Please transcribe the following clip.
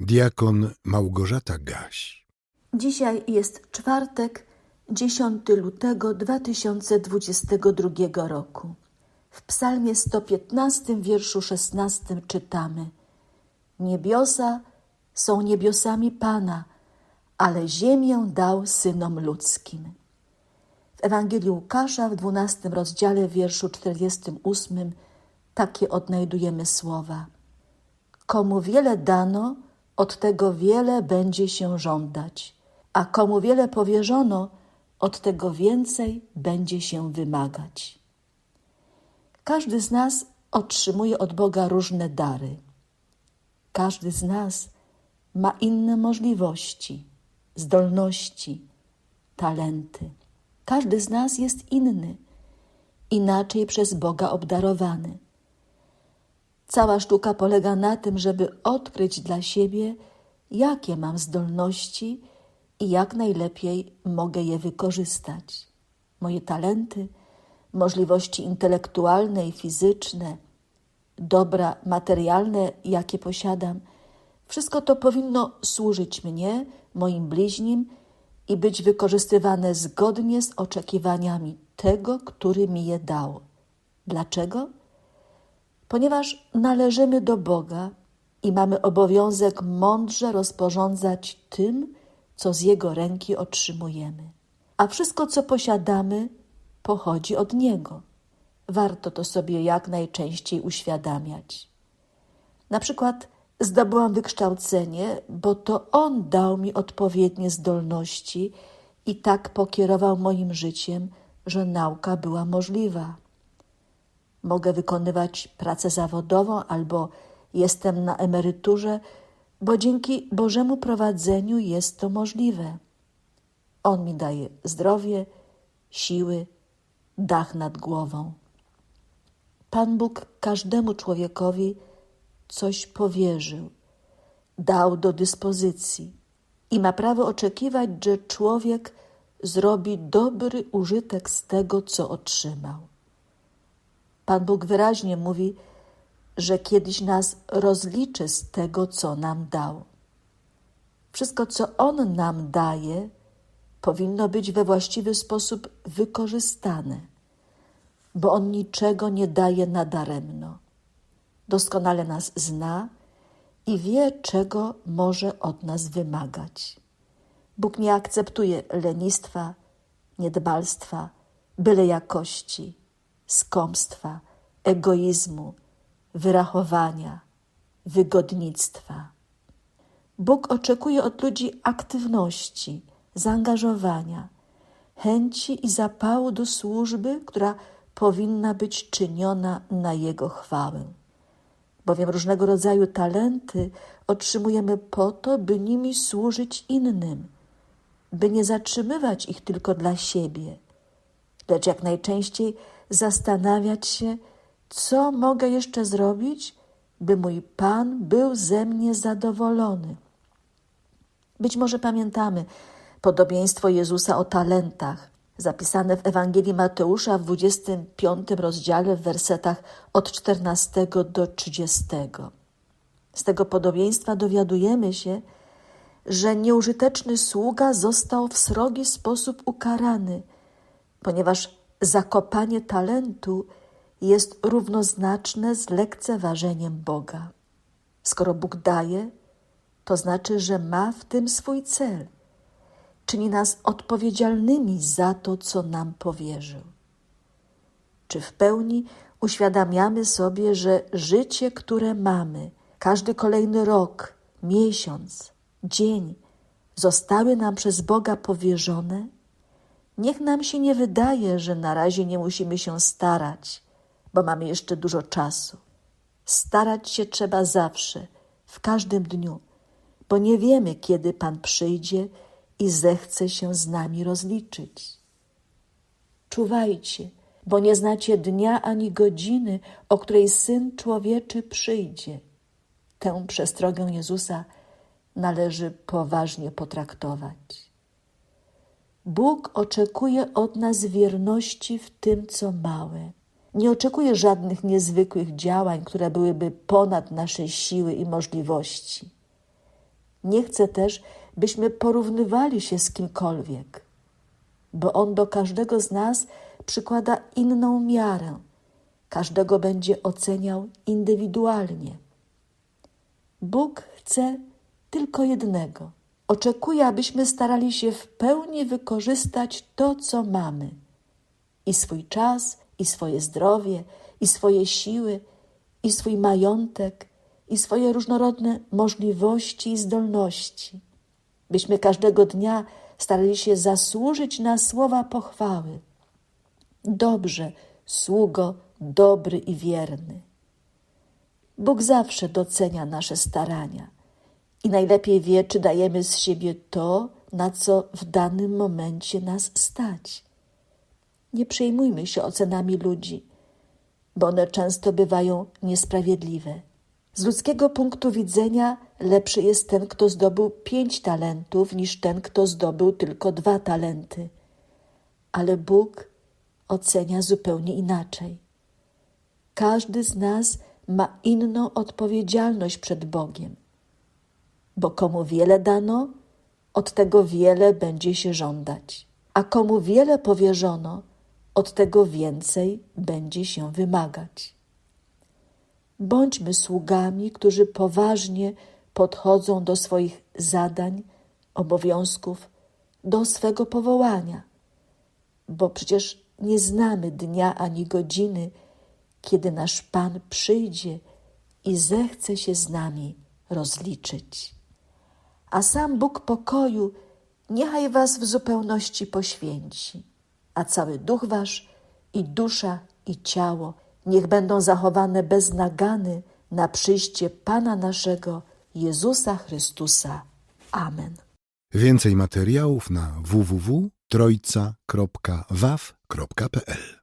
Diakon Małgorzata Gaś. Dzisiaj jest czwartek, 10 lutego 2022 roku. W Psalmie 115, wierszu 16 czytamy: Niebiosa są niebiosami Pana, ale ziemię dał synom ludzkim. W Ewangelii Łukasza w 12 rozdziale, wierszu 48, takie odnajdujemy słowa: Komu wiele dano, od tego wiele będzie się żądać, a komu wiele powierzono, od tego więcej będzie się wymagać. Każdy z nas otrzymuje od Boga różne dary. Każdy z nas ma inne możliwości, zdolności, talenty. Każdy z nas jest inny, inaczej przez Boga obdarowany. Cała sztuka polega na tym, żeby odkryć dla siebie, jakie mam zdolności i jak najlepiej mogę je wykorzystać. Moje talenty, możliwości intelektualne i fizyczne, dobra materialne, jakie posiadam, wszystko to powinno służyć mnie, moim bliźnim i być wykorzystywane zgodnie z oczekiwaniami tego, który mi je dał. Dlaczego? Ponieważ należymy do Boga i mamy obowiązek mądrze rozporządzać tym, co z Jego ręki otrzymujemy. A wszystko, co posiadamy, pochodzi od Niego. Warto to sobie jak najczęściej uświadamiać. Na przykład zdobyłam wykształcenie, bo to On dał mi odpowiednie zdolności i tak pokierował moim życiem, że nauka była możliwa. Mogę wykonywać pracę zawodową albo jestem na emeryturze, bo dzięki Bożemu prowadzeniu jest to możliwe. On mi daje zdrowie, siły, dach nad głową. Pan Bóg każdemu człowiekowi coś powierzył, dał do dyspozycji i ma prawo oczekiwać, że człowiek zrobi dobry użytek z tego, co otrzymał. Pan Bóg wyraźnie mówi, że kiedyś nas rozliczy z tego, co nam dał. Wszystko, co On nam daje, powinno być we właściwy sposób wykorzystane, bo On niczego nie daje nadaremno. Doskonale nas zna i wie, czego może od nas wymagać. Bóg nie akceptuje lenistwa, niedbalstwa, byle jakości, skąpstwa, egoizmu, wyrachowania, wygodnictwa. Bóg oczekuje od ludzi aktywności, zaangażowania, chęci i zapału do służby, która powinna być czyniona na Jego chwałę. Bowiem różnego rodzaju talenty otrzymujemy po to, by nimi służyć innym, by nie zatrzymywać ich tylko dla siebie, lecz jak najczęściej zastanawiać się, co mogę jeszcze zrobić, by mój Pan był ze mnie zadowolony. Być może pamiętamy podobieństwo Jezusa o talentach, zapisane w Ewangelii Mateusza w 25 rozdziale w wersetach od 14 do 30. Z tego podobieństwa dowiadujemy się, że nieużyteczny sługa został w srogi sposób ukarany, ponieważ zakopanie talentu jest równoznaczne z lekceważeniem Boga. Skoro Bóg daje, to znaczy, że ma w tym swój cel. Czyni nas odpowiedzialnymi za to, co nam powierzył. Czy w pełni uświadamiamy sobie, że życie, które mamy, każdy kolejny rok, miesiąc, dzień, zostały nam przez Boga powierzone? Niech nam się nie wydaje, że na razie nie musimy się starać, bo mamy jeszcze dużo czasu. Starać się trzeba zawsze, w każdym dniu, bo nie wiemy, kiedy Pan przyjdzie i zechce się z nami rozliczyć. Czuwajcie, bo nie znacie dnia ani godziny, o której Syn Człowieczy przyjdzie. Tę przestrogę Jezusa należy poważnie potraktować. Bóg oczekuje od nas wierności w tym, co małe. Nie oczekuje żadnych niezwykłych działań, które byłyby ponad nasze siły i możliwości. nie chce też, byśmy porównywali się z kimkolwiek, bo On do każdego z nas przykłada inną miarę. Każdego będzie oceniał indywidualnie. Bóg chce tylko jednego. Oczekuje, abyśmy starali się w pełni wykorzystać to, co mamy i swój czas, i swoje zdrowie, i swoje siły, i swój majątek, i swoje różnorodne możliwości i zdolności. Byśmy każdego dnia starali się zasłużyć na słowa pochwały. Dobrze, sługo, dobry i wierny. Bóg zawsze docenia nasze starania i najlepiej wie, czy dajemy z siebie to, na co w danym momencie nas stać. Nie przejmujmy się ocenami ludzi, bo one często bywają niesprawiedliwe. Z ludzkiego punktu widzenia lepszy jest ten, kto zdobył pięć talentów, niż ten, kto zdobył tylko dwa talenty. Ale Bóg ocenia zupełnie inaczej. Każdy z nas ma inną odpowiedzialność przed Bogiem, bo komu wiele dano, od tego wiele będzie się żądać, a komu wiele powierzono, od tego więcej będzie się wymagać. Bądźmy sługami, którzy poważnie podchodzą do swoich zadań, obowiązków, do swego powołania, bo przecież nie znamy dnia ani godziny, kiedy nasz Pan przyjdzie i zechce się z nami rozliczyć. A sam Bóg pokoju niechaj was w zupełności poświęci, a cały duch wasz i dusza i ciało niech będą zachowane bez nagany na przyjście Pana naszego Jezusa Chrystusa. Amen. Więcej materiałów na www.trojca.waw.pl